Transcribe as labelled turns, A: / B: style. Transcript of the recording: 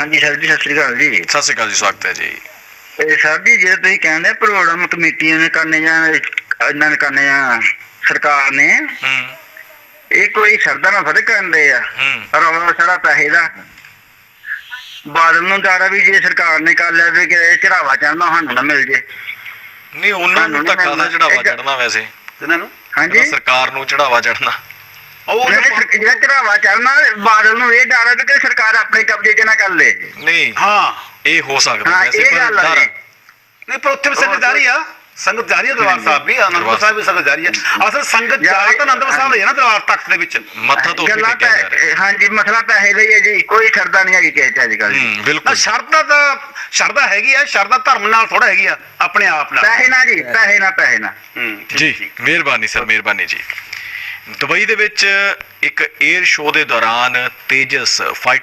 A: ਹਾਂਜੀ ਸਰ ਜੀ ਸਤਿ ਸ੍ਰੀ ਅਕਾਲ ਜੀ।
B: ਸਤਿ ਸ਼੍ਰੀ ਅਕਾਲ ਜੀ ਸਵਾਗਤ ਹੈ ਜੀ।
A: ਇਹ ਸਰ ਜੀ ਜੇ ਤੁਸੀਂ ਕਹਿੰਦੇ ਪ੍ਰੋਗਰਾਮ ਕਮੇਟੀਆਂ ਨੇ ਕਰਨੇ ਜਾਂ ਇਹਨਾਂ ਨੇ ਕਰਨੇ ਆ ਸਰਕਾਰ ਨੇ
B: ਹੂੰ।
A: ਇਹ ਕੋਈ ਸਰਦਾ ਨਾਲ ਫ਼ਰਕ ਕਰਦੇ ਆ।
B: ਹੂੰ।
A: ਰੌਲਾ ਸਾਰਾ ਪੈਸੇ ਦਾ। ਬਾਦਲ ਨੂੰ ਡਰ ਆ ਵੀ ਜੇ ਸਰਕਾਰ ਨੇ ਕਰ ਲਿਆ ਵੀ ਕਿ ਚੜਾਵਾ ਚੜਨਾ ਸਾਨੂੰ ਨਾ ਮਿਲ ਜੇ।
B: ਨਹੀਂ ਉਹਨਾਂ ਨੂੰ ਤਾਂ ਕਾਹਦਾ। ਚੜਾਵਾ ਚੜਨਾ ਵੈਸੇ।
C: ਇਹਨਾਂ ਨੂੰ?
A: ਹਾਂਜੀ।
B: ਸਰਕਾਰ ਨੂੰ ਚੜਾਵਾ ਚੜਨਾ
C: ਉਹ
A: ਨਹੀਂ, ਨਹੀਂ, ਸਰ- ਜਿਹੜਾ ਚੜਾਵਾ ਚੜਨਾ ਬਾਦਲ ਨੂੰ ਇਹ ਡਰ ਆ ਵੀ ਕਿ ਸਰਕਾਰ ਆਪਣੇ ਕਬਜ਼ੇ 'ਚ ਨਾ ਕਰ ਲੇ।
B: ਨਹੀਂ
C: ਹਾਂ।
B: ਇਹ ਹੋ ਸਕਦਾ
A: ਹਾਂ
B: ਵੈਸੇ
A: ਇਹ
B: ਪਰ
A: ਗੱਲ ਆ
B: ਡਰ
A: ਜੀ।
C: ਨਹੀਂ ਪਰ ਉੱਥੇ ਵੀ ਸੰਗਤ ਜਾ ਰਹੀ ਆ। ਸੰਗਤ ਜਾ ਰਹੀ ਆ ਦਰਬਾਰ ਸਾਹਿਬ ਵੀ ਅਨੰਦਪੁਰ ਸਾਹਿਬ ਵੀ ਸੰਗਤ ਜਾ ਰਹੀ ਆ ਅਸਲ ਸੰਗਤ
A: ਜਾ
C: ਜਾ
A: ਰਹੀ-
C: ਤਾਂ ਅਨੰਦਪੁਰ ਸਾਹਿਬ ਲਈ ਆ ਨਾ ਦਰਬਾਰ ਤਖਤ ਦੇ ਵਿੱਚ।
B: ਮੱਥਾ ਤੋਂ ਟੇਕਿਆ
A: ਹਾਂਜੀ ਮਸਲਾ ਪੈਸੇ ਦਾ ਹੀ ਹੈ ਜੀ। ਕੋਈ ਸਰਦਾ ਨਹੀਂ ਹੈਗੀ ਕਿਸੇ 'ਚ ਅੱਜ ਕੱਲ੍ਹ।
B: ਹੂੰ
C: ਨਾ
B: ਬਿਲਕੁਲ
C: ਸ਼ਰਧਾ ਤਾਂ ਸ਼ਰਧਾ ਹੈਗੀ ਆ ਸ਼ਰਧਾ ਧਰਮ ਨਾਲ ਥੋੜਾ ਹੈਗੀ ਆ ਆਪਣੇ ਆਪ ਨਾਲ।
A: ਪੈਸੇ ਨਾ ਜੀ ਪੈਸੇ ਨਾ ਪੈਸੇ ਨਾ
C: ਹੂੰ ਠੀਕ-
B: ਜੀ। ਮਿਹਰਬਾਨੀ ਸਰ ਮਿਹਰਬਾਨੀ ਜੀ। ਦੁਬਈ ਦੇ ਵਿੱਚ ਇੱਕ 에ਅਰ ਸ਼ੋਅ ਦੇ ਦੌਰਾਨ ਤੇਜਸ ਫਾਈਟਰ